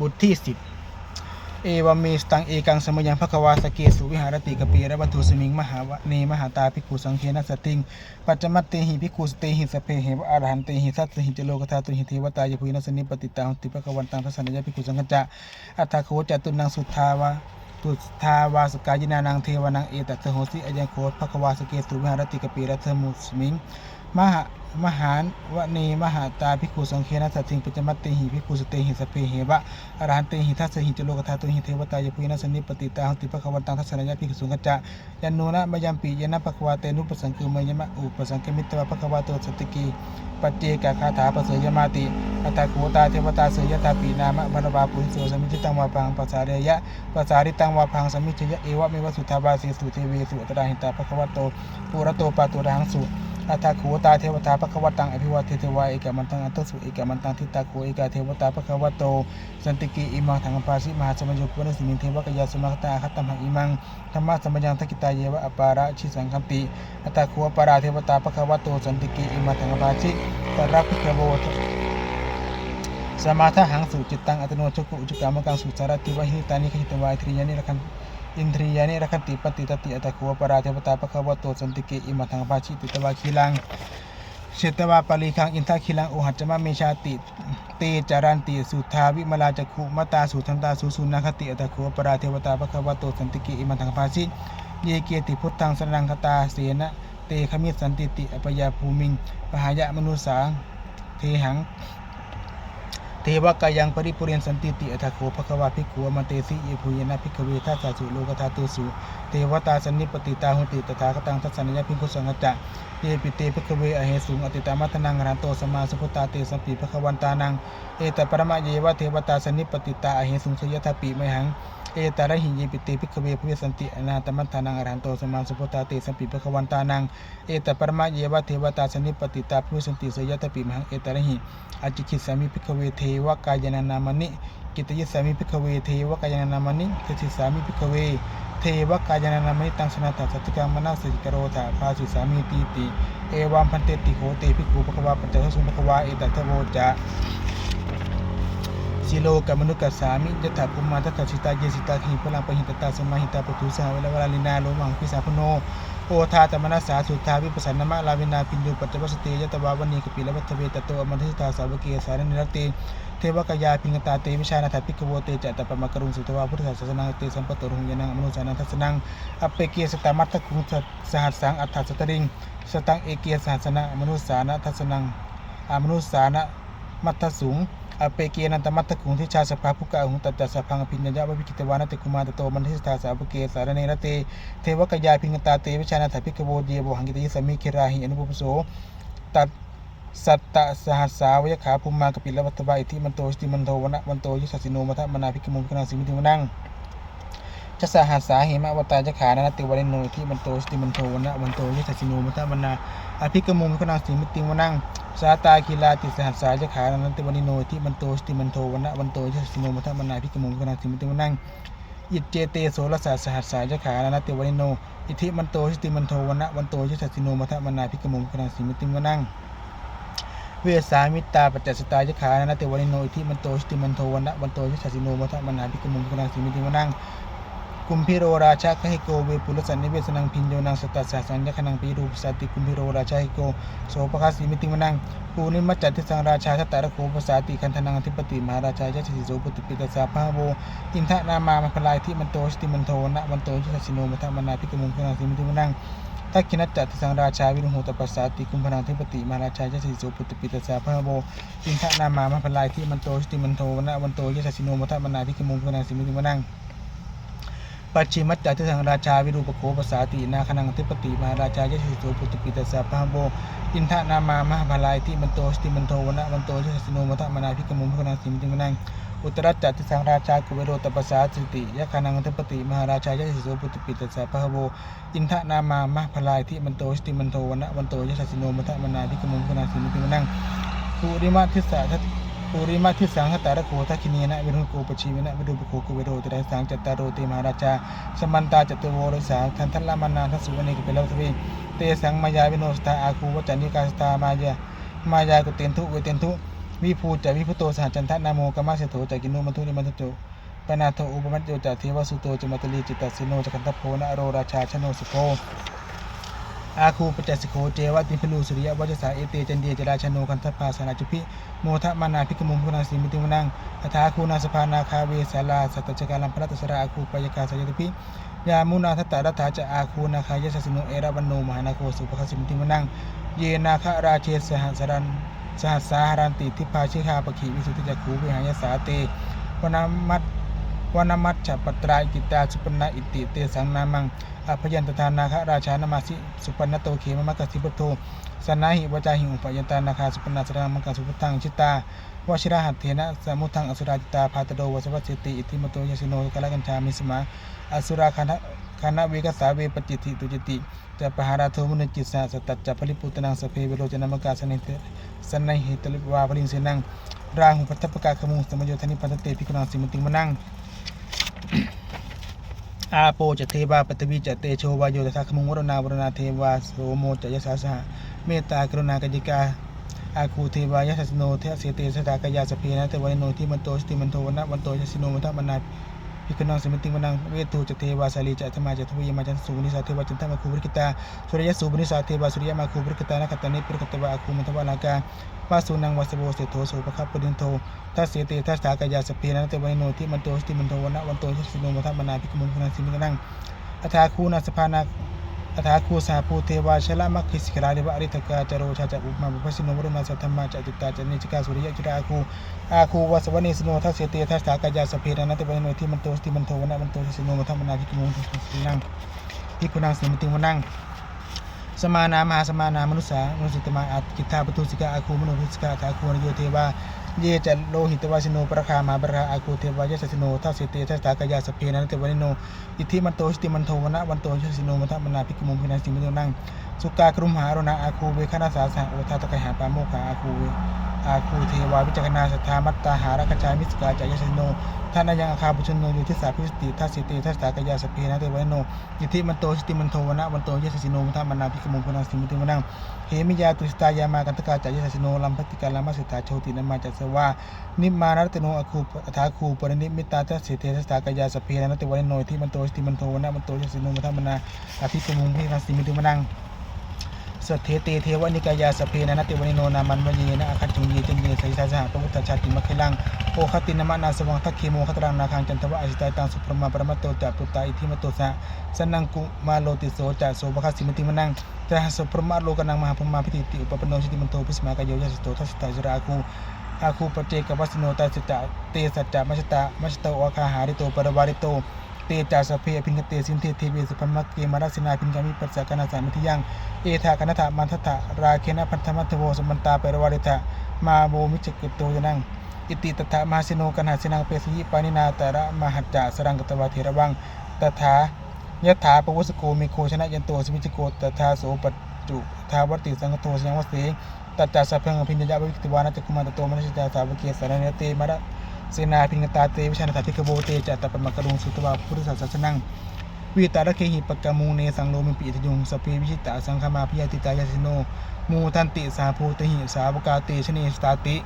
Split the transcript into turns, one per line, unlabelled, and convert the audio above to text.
บทที่สิบเอวามีสตังเอกังสมยังภควาสเกสุวิหารติกปีระวัตถุสมิงมหาวเนมหาตาภิกขุสังเคนะสติงปัจจมัตเตหิภิกขุสเตหิสเพเหวะอรหันเตหิสัตสหิจโลกธาตุหิเทวตายภูนัสนิปติตาหุติภควันตังทัสสนยภิกขุสังฆจะอัตถโคจตุนังสุทธาวาตุทาวาสกายินานังเทวานังเอตัสโหสิอยังโคตภควาสเกตุวิหารติกปีรัตมุสมิง มหามหานวเนมหาตาภิกขุสังเคนะสัตถิงปัจจมัตเตหิภิกขุสเตหิสเพเหวะอรหันเตหิทัสสหิจโลกธาตุหิเทวตายภูนัสนิปติตาหุติภควันตังทัสสนยภิกขุสังฆจะยันโนนะมยัมปียนะภควาเตนุปสังคือมยมะอุปสังคมิตวะภควาโตสติกีปัจเจกคาถาปเสยมาติอัตตาโคตาเทวตาเสยตาปีนามะบรรบาปุริโสสมิจิตังวาปังปัสสาเรยะปัสสาริตังวาพังสมิจยะเอวะเมวสุทธาบาสีสุเทเวสุอัตราหิตาภควโตปุระโตปาตุรังสุ อัตาโขตาเทวตาภควตังอภิวาเทเทวาเอกมันตังอัตสุเอกมันตังทิตาโขเอกาเทวตาภควโตสันติกิอิมังถังปาสิมหาสมัญญปุณสิมิงเทวกยาสมัคตาคัตตมหอิมังธรรมะสมัญญังทกิตาเยวะอปาระชิสังคันติอัตาโขปาราเทวตาภควโตสันติกิอิมังถังปาสิปรักภิกโวสมาทหังสุจิตตังอัตโนชกุอุจกามกังสุสารติวะหิตานิขิตวาอิทริยานิรคัน อินทรียานิรคันติปฏิตติอัตตะโขปราเทวตาปะคะวะโตสันติเกอิมัทังปาชิติตวาคีลังเชตวาปาลีคังอินทาคีลังโอหัจมะเมชาติเตจารันติสุทาวิมลาจักขุมตาสุทันตาสุสุนาคติอัตตะโขปราเทวตาปะคะวะโตสันติเกอิมัทังปาชิเยเกติพุทธังสรังคตาเสนะเตขมิสันติติอปยาภูมิงปหายะมนุสาเทหัง เทวกายังปริปุเรนสันติติอัตถโขภควาภิกขุมันเตสิเยภูยนะภิกขเวทัสสุโลกธาตุสุเทวตาสันนิปติตาหุติตถาคตังทัสสนยภิกขุสังจะเยปิเตภิกขเวอเหสุงอติตามัทนังรันโตสมาสุพุตาเตสัมปีภควันตานังเอตปรมะเยวะเทวตาสันนิปติตาอเหสุงสยทปิไมหัง เอตระหิเยปิเตภิกขเวภเวสันติอนาตมัตถานังอรหันโตสมาสุพุตาเตสัมปีภควันตานังเอตปรมะเยวะเทวตาสนิปติตาภเวสันติสยทปิมหังเอตระหิอาจิคิสามิพิกเวเทวกายนานามนิกิตยิสามิพิกเวเทวกายนานามนิเทิสิสามิพิกเวเทวกายนานามนิตังสนาตสัจจกังมนาสิกโรธาภาสิสามิตีติเอวัมพันเตติโหเตภิกขุภควาปัจจทสุภควาเอตัทโวจะ สิโลกมนุกัสสามิยถาภูมาทัตถสิตาเยสิตาขีพลังปหิตตาสมาหิตาปทุสาเวลาวลาลินาโลมังพิสาพโนโอทาตมนัสสาสุทาวิปัสสนมะลาวินาปิญโยปัจจวัสติยตวาวณีกปิลวัตเวตโตอมันทิตาสาวกีสารนิรติเทวกยาปิงตาเตวิชานาถปิกโวเตจัตตปมะกรุงสุตวาพุทธศาสนาเตสัมปตรุงยนังมนุสานังทัสนังอเปเกียสตามัตตคุงสหัสสังอัฏฐสตริงสตังเอเกียสหัสนะมนุสานะทัสนังอมนุสานะมัทธสูง อเปเกนันตมัตตคุงที่ชาสภาภุกะหุงตัดจัสสะพังพิญญาวะวิกิตวานติกุมารตโตมันทิสตาสาวเกสารเนรเตเทวกยาพิงตาเตวิชานาถพิกโวเยโวหังกิตยิสมิเคราหิอนุปุโสตัดสัตตะสหัสสาวยขาภูมากปิลวัตบาอิทิมันโตสติมันโทวนะมันโตยิสัสสิโนมัทมนาภิกมุงคณาสิมิติมนัง จะสหัสสาเหมะวตาจะขานะติวริโนที่มันโตสติมันโทวนะมันโตยิสัสิโนมัทมนาอภิกมุงคณาสิมิติมนังสาตาคีลาติสหัสสายจะขานันติวันิโนที่มันโตสติมันโทวันะวันโตยสิโนมัทมนาพิกมุงกนาสิมิติมันนั่งอิจเจเตโสรสาสหัสสายจะขานันติวันิโนอิทิมันโตสติมันโทวันะวันโตยสิโนมัทมนาพิกมุงกนาสิมิติมันนั่งเวสามิตาปัจจสตาจะขานันติวันิโนอิทิมันโตสติมันโทวันะวันโตยสิโนมัทมนาพิกมุงกนาสิมิติมันนั่ง กุมพิโรราชาคหิโกเวปุรสันนิเวสนังพินโยนังสตัสสะสัญญคนังปีรูปสติกุมพิโรราชาหิโกโสภคัสสิมิติมนังปูนิมัจจัตติสังราชาทัตตะระโคภาษาติคันธนังอธิปติมหาราชายะสิโสปุติปิตาสาภาโวอินทนามามัพลายที่มันโตสติมันโทนะมันโตชิสิโนมัทมนาพิกมุงคณาสิมิติมนังทักขินัจจัตติสังราชาวิรุโหตปัสสาติกุมพนังธิปติมหาราชายะสิโสปุติปิตาสาภาโวอินทนามามัพลายที่มันโตสติมันโทนะมันโตชิสิโนมัทมนาพิกมุงคณาสิมิติมนัง ปัจฉิมัจจาทิสังราชาวิรูปโคภาษาตินาคนังทิปติมาราชายะสิโสปุตตปิตสาพาโบอินทนามามหาภลายที่มันโตสติมันโทวนะมันโตชิสโนมัทมนาพิกมุมพนังสิมติมนังอุตรจัตติสังราชากุเวโรตปัสสาสิติยะคานังทิปติมหาราชายะสิโสปุตติปิตสาพาโบอินทนามามหาภลายที่มันโตสติมันโทวนะมันโตชิสโนมัทมนาพิกมุมพนังสิมติมนังภูริมาทิสาทั ตปุริมาทิสังหตารโคทักขินีนะวิรุณโกปชีวินะวิรุปโคกุเวโรติไดสังจัตตารโรติมหาราชาสมันตาจัตุโวรสาทันทัลลามานาทัสุวเนกเปลวทวีเตสังมายาวิโนสตาอาคูวจันนิกาสตามายามายากุเตนทุเวเตนทุวิภูจะวิพุโตสหจันทนาโมกมมาเสโถจะกินุมัทุนิมันโตปนาโทอุปมัตโยจะเทวสุโตจมัตลีจิตตสิโนจะกันตโพนะโรราชาชโนสุโก อาคูปจัสสิโคเจวะติพิลูสุริยะวัจสาเอเตจันเดียจราชโนคันทภาสนาจุพิโมทะมานาพิกมุมพุนาสิมิติมนังอัฐาคูนาสภานาคาเวสาลาสัตจกาลัมพระตสราอาคูปยกาสยตพิยามุนาทัตตารัฐาจะอาคูนาคายสสิโนเอราวันโนมหานาโคสุปคสิมิติมนังเยนาคราเชสหัสรันสหัสสาหรันติทิพาชิคาปขีวิสุทธิจักขูวิหายสาเตวนามัต วนามัตฉปตรายกิตาสุปนาอิติเตสังนามังอภยันตทานาคะราชานามาสิสุปนโตเขมมะกสิปโทสนาหิวจาหิอุปยันตานาคาสุปนาสรามังกสุปตังชิตาวชิราหัตเถนะสมุทังอสุราจิตาพาตโดวสวัสติอิติมโตยสิโนกะละกัญชามิสมาอสุราคณะคณะเวกสาเวปจิติตุจิติจะปหาราโทมุนจิตสาสตัจจะผลิปุตนังสเพเวโรจนามกาสนิเตสนหิตลิวาปริงเสนังราหุปัตตปกาขมุสมโยธนิปัตเตพิกุณังสิมติมนัง อาโปจะเทวาปตวีจะเตโชวาโยตถาคมุงวรนาวรนาเทวาโสโมจะยสาสหะเมตตากรุณากจิกาอาคูเทวายสัสโนเทเสเตสตากายาสเพนะเทวานโนที่มันโตสติมันโทวนะวันโตยสิโนมัทมนา พิกนังสมิติมนังเวทูจเทวาสาลีจะธรรมาจะทวีมาจันสูนิสาเทวาจันทมาคูบริกิตาสุริยสูบนิสาเทวาสุริยมาคูบริกิตานักตานิปริกตวาอาคูมันทวาลากาวาสุนังวาสโบเสโทโสปะคับปดินโททัสเสเตทัสสากายาสเพนันเตวันโนที่มันโตสติมันโทวนะวันโตยสิโนมัทมนาพิกมุนคุนังสิมิกนังอัฐาคูนาสภานา อัฐาคูสาภูเทวาชละมัคคิสิกราเดวะอริตกาจโรชาจะอุมาบุพสินวรุณาสัทธมมาจตุตาจเนจิจกาสุริยะจุราคูอาคูวสวนีสโนทัสเสเตทัสสากายาสเพรนัตเวโนที่มันโตสติมันโทวนะมันโตสิโนมัทมนาพิกมุงสินังพิกุนังสิมติวนังสมานามหาสมานามนุษสามนุสิตมาอัตกิตาปทุสิกาอาคูมโนพิสิกาทาคูนโยเทวา เยจะโลหิตวาสิโนประคามาบราอาคูเทวายสสิโนทัสเตเตทัสสากายาสเพนันเตวานิโน อิทธิมันโตสติมันโทวนะวันโตยสสิโนมัทมนาพิกมุมพินัสิมิโนนั่งสุกากรุมหารุณาอาคูเวคณาสาสะโอทาตะกหาปาโมคาอาคูเว อาคูเทวาวิจักนาสัทธามัตตาหารกจายมิสกาจายสสิโนท่านยังอาคาบุชนโนอยู่ที่สาพิสติทัสสเตทัสสากยาสเพนันเตวานิโนอิทิมันโตสติมันโทวนะวันโตยสสิโนมัทมนาพิกมุงพนันสิมิโนนังเหมิยาตุสตายามากันตกาจายสัสโนลัมพติกาลามาสิตาโชตินามาจัสวานิมานรตโนอาคูอัฐาคูปรินิมิตาทัสเสเทสตากยาสเพนนติวันโนที่มันโตสติมันโทวนะมันโตยสิโนมัทมนาอภิปมุงพิคันสิมิตุมนัง สทเทเตเทวนิกายาสเพนนติวันโนนามันวเยนะอาคัจจุเยจันเยสัยสาสหพุทธชาติมะเคลังโอคตินามานาสวังทักเคโมคตรังนาคังจันทวะอสิตายตังสุพรมาปรมัตโตจะปุตตาอิทิมโตสะสนังกุมาโลติโสจะโสภคสิมติมนังจะสุพรหมโลกนังมหาพรมาพิติติอุปปนโนชิติมันโตพิสมากายโยยัสโตทัสตาจุราคูอาคูปเจกวัสโนตัสตะเตสัจจะมัชตะมัชตะวะคาหาริโตปรวาริโต เตจาสเพอภินกเตสินเทเทเวสุพรมเกมารัสนาพินกามิปัสสะกนาสามิทิยังเอธากนัตถามันทัตถะราเคนะพันธมัตโวสมันตาเปรวาริตะมาโบมิจกิตโตยนังอิติตถามาสิโนกันหาสินังเปสยิปานินาตระมหัจจะสรังกตวาเทระวังตถายถาปวุสโกมิโคชนะยันโตสมิจิโกตถาโสปจุทาวติสังฆโตสังวเสตัจจาสัพพังอภิญญาวิกิวานะจักคุมาตโตมนัสจาสาวเกสารเนเตมะระ เสนาพิงตาเตวิชานาตาภิกโบเตจัตตปมกรุงสุตวาพุทธศาสนังวิตาระเคหิปกามูเนสังโลมิปิทยุงสพเพวิชิตาสังคมาพิยติตายาสิโนมูทันติสาภูตหิสาวกาเตชเนสตาติ